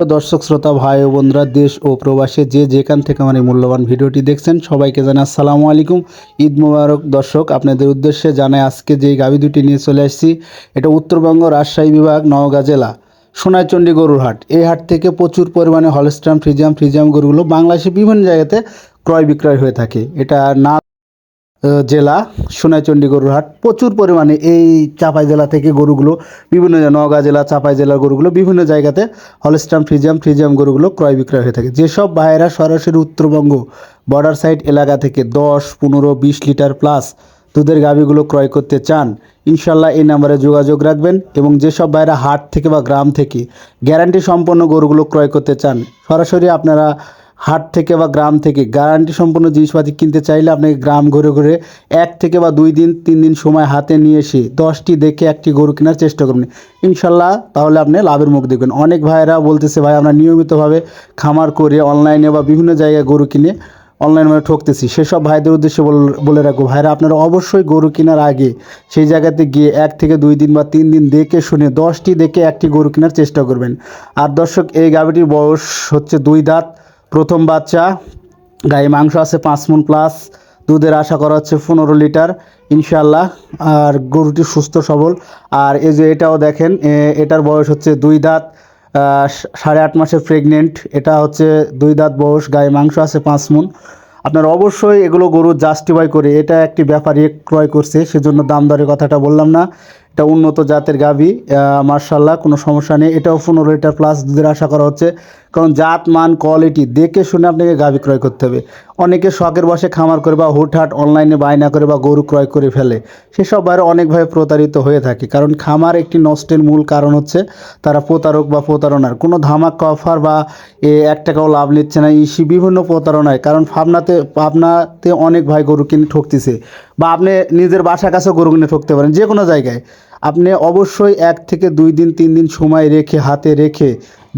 দর্শক, শ্রোতা, ভাই ও বোনরা, দেশ ও প্রবাসে যে যেখান থেকে আমার এই মূল্যবান ভিডিওটি দেখছেন, সবাইকে জানাই আসসালামু আলাইকুম। ঈদ মুবারক। দর্শক, আপনাদের উদ্দেশ্যে জানাই আজকে যেই গাভী দুটি নিয়ে চলে আসছি, এটা উত্তরবঙ্গ রাজশাহী বিভাগ, নওগাঁ জেলা সোনাইচন্ডী গরুর হাট এই হাট থেকে প্রচুর পরিমাণে হলস্টাম ফ্রিজিয়াম ফ্রিজিয়াম গরুগুলো বাংলাদেশে বিভিন্ন জায়গাতে ক্রয় বিক্রয় হয়ে থাকে। এটা না জেলা সোনাইচন্ডী গরুর হাট। প্রচুর পরিমাণে এই চাপাই জেলা থেকে গরুগুলো, বিভিন্ন নওগাঁ জেলা, চাপাই জেলার গরুগুলো, বিভিন্ন জায়গাতে হলস্টাম ফ্রিজিয়াম ফ্রিজিয়াম গরুগুলো ক্রয় বিক্রয় হয়ে থাকে। যেসব ভাইয়েরা সরাসরি উত্তরবঙ্গ বর্ডার সাইড এলাকা থেকে দশ, পনেরো, বিশ লিটার প্লাস দুধের গাভীগুলো ক্রয় করতে চান, ইনশাল্লাহ এই নাম্বারে যোগাযোগ রাখবেন এবং যেসব ভাইয়েরা হাট থেকে বা গ্রাম থেকে গ্যারান্টি সম্পন্ন গরুগুলো ক্রয় করতে চান, সরাসরি আপনারা হাট থেকে বা গ্রাম থেকে গ্যারান্টি সম্পন্ন জিনিসপাতি কিনতে চাইলে আপনাকে গ্রাম ঘুরে ঘুরে এক থেকে বা দুই দিন, তিন দিন সময় হাতে নিয়ে এসে দশটি দেখে একটি গরু কেনার চেষ্টা করবেন ইনশাল্লাহ তাহলে আপনি লাভের মুখ দেখবেন। অনেক ভাইয়েরা বলতেছে, ভাই, আমরা নিয়মিতভাবে খামার করে অনলাইনে বা বিভিন্ন জায়গায় গরু কিনে অনলাইন মানে ঠকতেছি। সেসব ভাইদের উদ্দেশ্যে বলে রাখব, ভাইরা, আপনারা অবশ্যই গরু কেনার আগে সেই জায়গাতে গিয়ে এক থেকে দুই দিন বা তিন দিন দেখে শুনে দশটি দেখে একটি গরু কেনার চেষ্টা করবেন। আর দর্শক, এই গাভিটির বয়স হচ্ছে দুই দাঁত। প্রথম বাচ্চা, গায়ে মাংস আছে পাঁচ মন প্লাস দুধের আশা করা হচ্ছে পনেরো লিটার ইনশাল্লাহ আর গরুটি সুস্থ, সবল। আর এই যে এটাও দেখেন এটার বয়স হচ্ছে দুই দাঁত সাড়ে আট মাসের প্রেগনেন্ট এটা হচ্ছে দুই দাঁত বয়স, গায়ে মাংস আছে পাঁচ মন। আপনার অবশ্যই এগুলো গরু জাস্টিফাই করে, এটা একটি ব্যাপারী ক্রয় করছে, সেজন্য দাম দরের কথাটা বললাম না। এটা উন্নত জাতের গাভী মার্শাল্লাহ কোনো সমস্যা নেই। এটাও পনেরো লিটার প্লাস দুধের আশা করা হচ্ছে। কারণ জাত, মান কোয়ালিটি দেখে শুনে আপনাকে গাভী ক্রয় করতে হবে। অনেকে শখের বসে খামার করে বা হুটহাট অনলাইনে বায়না করে বা গরু ক্রয় করে ফেলে। সেসব বাইরে অনেকভাবে প্রতারিত হয়ে থাকে। কারণ খামার একটি নষ্টের মূল কারণ হচ্ছে তারা প্রতারক বা প্রতারণার। কোনো ধামাক অফার বা, এ, এক টাকাও লাভ নিচ্ছে না। ইসি বিভিন্ন প্রতারণায়। কারণ ভাবনাতে পাবনাতে অনেক ভাই গরু কিনে ঠকতেছে। বা আপনি নিজের বাসার কাছেও গরু কিনে ঠকতে পারেন। যে কোনো জায়গায়। আপনি অবশ্যই এক থেকে দুই দিন, তিন দিন সময় রেখে, হাতে রেখে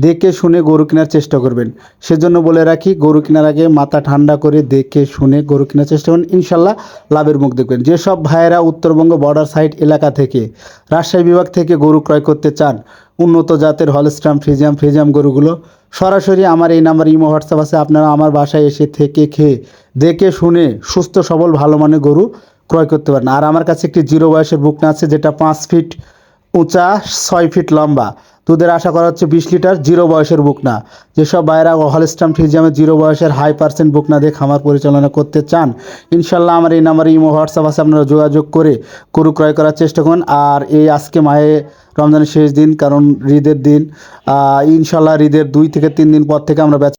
দেখে শুনে গরু কেনার চেষ্টা করবেন। সেজন্য বলে রাখি, গরু কেনার আগে মাথা ঠান্ডা করে দেখে শুনে গরু কেনার চেষ্টা করবেন ইনশাল্লাহ লাভের মুখ দেখবেন। যেসব ভাইয়েরা উত্তরবঙ্গ বর্ডার সাইড এলাকা থেকে, রাজশাহী বিভাগ থেকে গরু ক্রয় করতে চান, উন্নত জাতের হলস্ট্রাম ফ্রিজিয়াম ফ্রিজিয়াম গরুগুলো, সরাসরি আমার এই নাম্বার ইমো, হোয়াটসঅ্যাপ আছে। আপনারা আমার বাসায় এসে থেকে খেয়ে, দেখে শুনে সুস্থ, সবল, ভালো মানের গরু ক্রয় করতে পারেন। আর আমার কাছে একটি জিরো বয়সের বুকনা আছে, যেটা পাঁচ ফিট উঁচা, ছয় ফিট লম্বা। দুধের আশা করা হচ্ছে বিশ লিটার, জিরো বয়সের বুক না। যেসব বাইরা হলস্টাম ফ্রিজিয়ামে জিরো বয়সের হাই পার্সেন্ট বুক না দিয়ে খামার পরিচালনা করতে চান, ইনশাল্লাহ আমার এই নাম্বারে ইমো, হোয়াটসঅ্যাপ আছে, আপনারা যোগাযোগ করে গরু ক্রয় করার চেষ্টা করুন। আর এই আজকে মায়ে রমজানের শেষ দিন, কারণ ঈদের দিন ইনশাল্লাহ ঈদের দুই থেকে তিন দিন পর থেকে আমরা